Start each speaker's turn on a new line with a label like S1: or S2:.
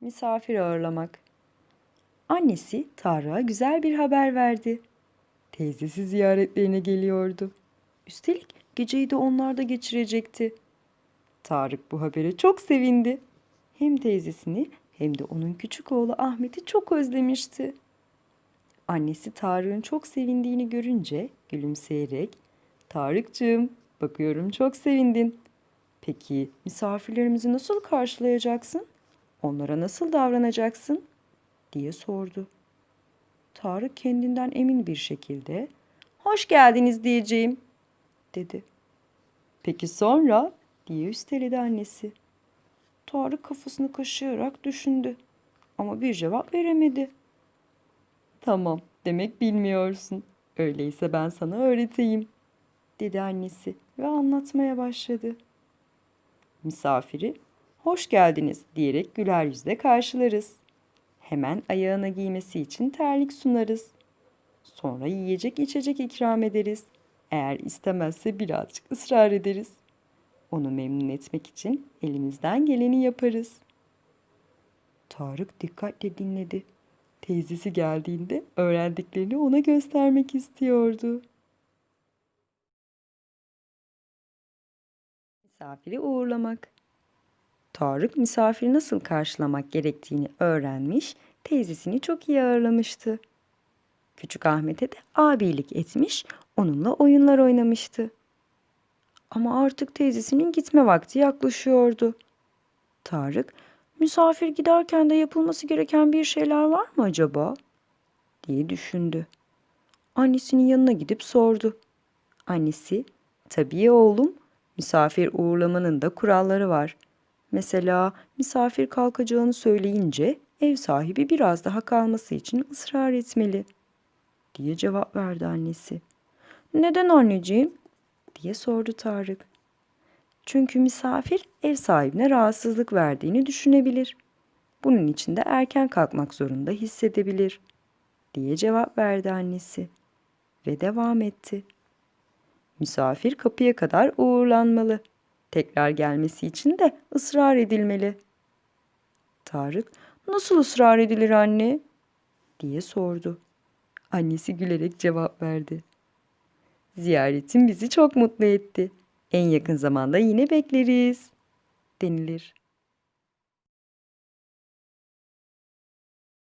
S1: Misafir ağırlamak. Annesi Tarık'a güzel bir haber verdi. Teyzesi ziyaretlerine geliyordu. Üstelik geceyi de onlarda geçirecekti. Tarık bu habere çok sevindi. Hem teyzesini hem de onun küçük oğlu Ahmet'i çok özlemişti. Annesi Tarık'ın çok sevindiğini görünce gülümseyerek Tarık'cığım bakıyorum çok sevindin. Peki misafirlerimizi nasıl karşılayacaksın? Onlara nasıl davranacaksın? diye sordu. Tarık kendinden emin bir şekilde hoş geldiniz diyeceğim dedi. Peki sonra diye üsteledi annesi. Tarık kafasını kaşıyarak düşündü ama bir cevap veremedi. Tamam, demek bilmiyorsun. Öyleyse ben sana öğreteyim, dedi annesi ve anlatmaya başladı. Misafiri hoş geldiniz diyerek güler yüzle karşılarız. Hemen ayağına giymesi için terlik sunarız. Sonra yiyecek içecek ikram ederiz. Eğer istemezse birazcık ısrar ederiz. Onu memnun etmek için elimizden geleni yaparız. Tarık dikkatle dinledi. Teyzesi geldiğinde öğrendiklerini ona göstermek istiyordu. Misafiri uğurlamak. Tarık misafiri nasıl karşılamak gerektiğini öğrenmiş, teyzesini çok iyi ağırlamıştı. Küçük Ahmet'e de abilik etmiş, onunla oyunlar oynamıştı. Ama artık teyzesinin gitme vakti yaklaşıyordu. Tarık, misafir giderken de yapılması gereken bir şeyler var mı acaba? diye düşündü. Annesinin yanına gidip sordu. Annesi, tabii oğlum, misafir uğurlamanın da kuralları var. Mesela misafir kalkacağını söyleyince ev sahibi biraz daha kalması için ısrar etmeli diye cevap verdi annesi. Neden anneciğim? diye sordu Tarık. Çünkü misafir ev sahibine rahatsızlık verdiğini düşünebilir. Bunun için de erken kalkmak zorunda hissedebilir diye cevap verdi annesi ve devam etti. Misafir kapıya kadar uğurlanmalı. Tekrar gelmesi için de ısrar edilmeli. Tarık, nasıl ısrar edilir anne? diye sordu. Annesi gülerek cevap verdi. Ziyaretin bizi çok mutlu etti. En yakın zamanda yine bekleriz denilir.